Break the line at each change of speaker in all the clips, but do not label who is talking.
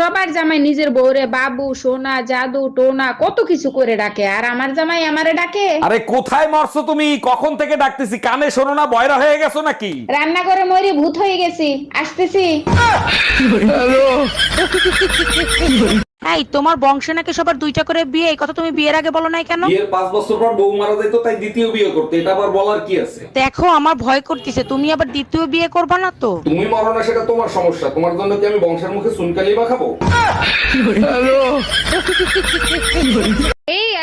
সবার জামাই নিজের বউরে বাবু সোনা জাদু টোনা কত কিছু করে ডাকে। আর আমার জামাই আমারে ডাকে।
আরে কোথায় মরছো তুমি? কখন থেকে ডাকতেছি? কানে শোনো না বয়রা হয়ে গেছো নাকি?
রান্না করে মরি ভূত হয়ে গেছি আসতেছি।
এই তোমার বংশে নাকি সবার দুইটা করে বিয়ে? এই কথা তুমি বিয়ের আগে বলো নাই কেন?
বিয়ের পাঁচ বছর পর বউ মারা যায় তো তাই দ্বিতীয় বিয়ে করতে। এটা আবার বলার কি আছে?
দেখো আমার ভয় করতেছে। তুমি আবার দ্বিতীয় বিয়ে করবে না তো?
তুমি মরো না সেটা তোমার সমস্যা। তোমার জন্য কি আমি বংশের মুখে সুনকালি বা খাব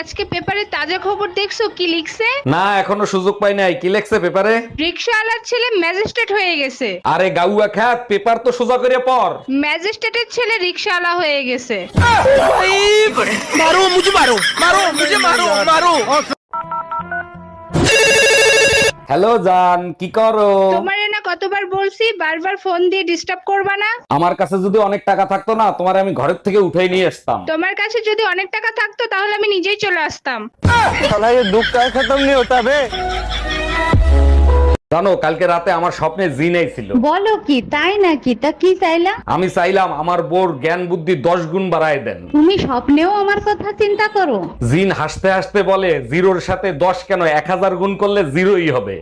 আজকে পেপারে তাজা খবর দেখছ? কি লিখছে?
না এখনও সুযোগ পাই নাই। কি লেখছে পেপারে?
রিক্সাওয়ালার ছেলে ম্যাজিস্ট্রেট হয়ে গেছে।
আরে গাউয়া খ্যাত পেপার তো সোজা করে পর
ম্যাজিস্ট্রেটের ছেলে রিক্সাওয়ালা হয়ে গেছে।
হ্যালো জান কি করো?
তোমারে কতবার বলছি বারবার ফোন দিয়ে ডিস্টার্ব করবা না?
আমার কাছে যদি অনেক টাকা থাকতো না তোমার আমি ঘরের থেকে উঠাই নিয়ে আসতাম।
তোমার কাছে যদি অনেক টাকা থাকতো তাহলে আমি নিজেই চলে আসতাম।
জানো কালকে রাতে আমার স্বপ্নে জিন ছিল।
বলো কি তাই নাকি? তা কি চাইলা?
আমি চাইলাম আমার বোর জ্ঞান বুদ্ধি দশ গুণ বাড়ায় দেন।
তুমি স্বপ্নেও আমার কথা চিন্তা করো।
জিন হাসতে হাসতে বলে জিরোর সাথে দশ কেন? এক হাজার গুণ করলে জিরোই হবে।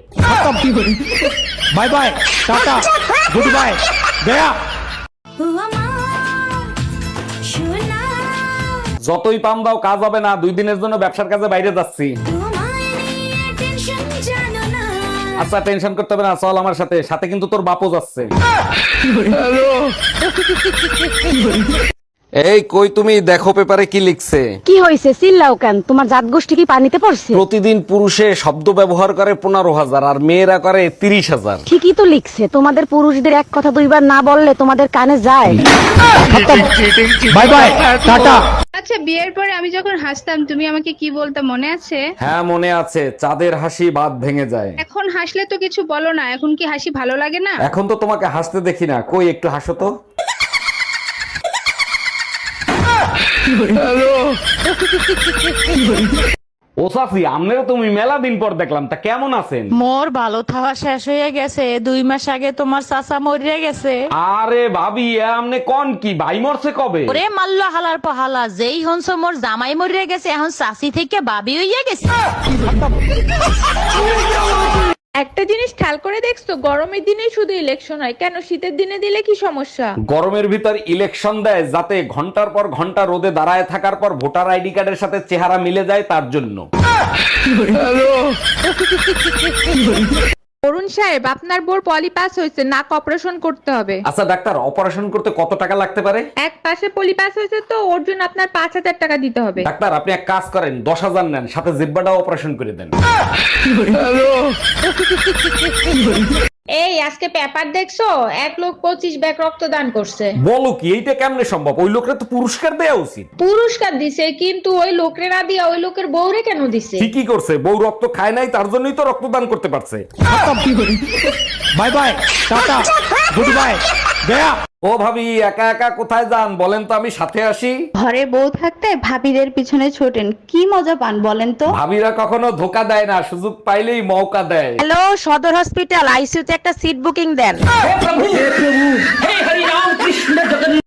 Bye bye tata good bye Gaya যতই পাম দাও কাজ হবে না। দুই দিনের জন্য ব্যবসার কাজে বাইরে যাচ্ছি। আচ্ছা টেনশন করতে হবে না চল আমার সাথে। সাথে কিন্তু তোর বাপও যাচ্ছে। এই কই তুমি? দেখো পেপারে কি লিখছে।
কি হয়েছে চিল্লাও কেন? তোমার জাত গোষ্ঠী কি পানিতে পড়ছে?
প্রতিদিন পুরুষে শব্দ ব্যবহার করে পনেরো হাজার আর মেয়েরা করে তিরিশ হাজার।
ঠিকই তো লিখছে। তোমাদের পুরুষদের এক কথা দুইবার না বললে তোমাদের কানে যায়।
বাই বাই টাটা
আচ্ছা বিয়ের পরে আমি যখন হাসতাম তুমি আমাকে কি বলতে মনে আছে?
হ্যাঁ মনে আছে। চাঁদের হাসি বাদ ভেঙে যায়।
এখন হাসলে তো কিছু বলো না। এখন কি হাসি ভালো লাগে না?
এখন তো তোমাকে হাসতে দেখি না। কই একটু হাসো তো। ও সাফি আমনেরও তুমি মেলা দিন পর দেখলাম তা কেমন আছেন?
মোর ভালো থাওয়া শেষ হয়ে গেছে দুই মাস আগে তোমার চাচা মরিয়া গেছে।
আরে ভাবি এ আমনে কোন কি ভাই মরছে কবে?
ওরে মাল্ল হালার পহালা যেই হনস মোর জামাই মরিয়া গেছে এখন চাচি থেকে বাবি হইয়া গেছে।
একটা জিনিস খেয়াল করে দেখছ গরমের দিনে শুধু ইলেকশন হয়। কেন? শীতের দিনে দিলে কি সমস্যা?
গরমের ভিতর ইলেকশন দেয় যাতে ঘণ্টার পর ঘণ্টা রোদে দাঁড়ায় থাকার পর ভোটার আইডি কার্ডের সাথে চেহারা মিলে যায় তার জন্য।
অরুণ সাহেব আপনার বোর পলিপাস হয়েছে নাক অপারেশন করতে হবে।
আচ্ছা ডাক্তার অপারেশন করতে কত টাকা লাগতে পারে?
এক পাশে পলিপাস হয়েছে তো ওর জন্য আপনার পাঁচ হাজার টাকা দিতে হবে।
ডাক্তার আপনি এক কাজ করেন দশ হাজার নেন সাথে জিব্বাটাও অপারেশন করে দেন।
আজকে পেপার দেখছ? এক লোক পঁচিশ ব্যাগ রক্তদান করছে।
বলো কি এইটা কেমনে সম্ভব? ওই লোকরা তো পুরস্কার দেওয়া উচিত।
পুরস্কার দিছে কিন্তু ওই লোকেরা না দিয়া ওই লোকের বউরে কেন দিছে?
ঠিকই করছে বউ রক্ত খায় নাই তার জন্যই তো রক্ত দান করতে পারছে। Bye bye tata good bye Gaya. ও ভাবি একা একা কোথায় যান? বলেন তো আমি সাথে আসি।
ঘরে বউ থাকতে ভাবিদের পিছনে ছোটেন। কি মজা পান বলেন তো?
ভাবিরা কখনো ধোকা দেয় না সুযোগ পাইলেই মৌকা দেয়।
হ্যালো সদর হসপিটাল আইসিইউতে একটা সিট বুকিং দেন।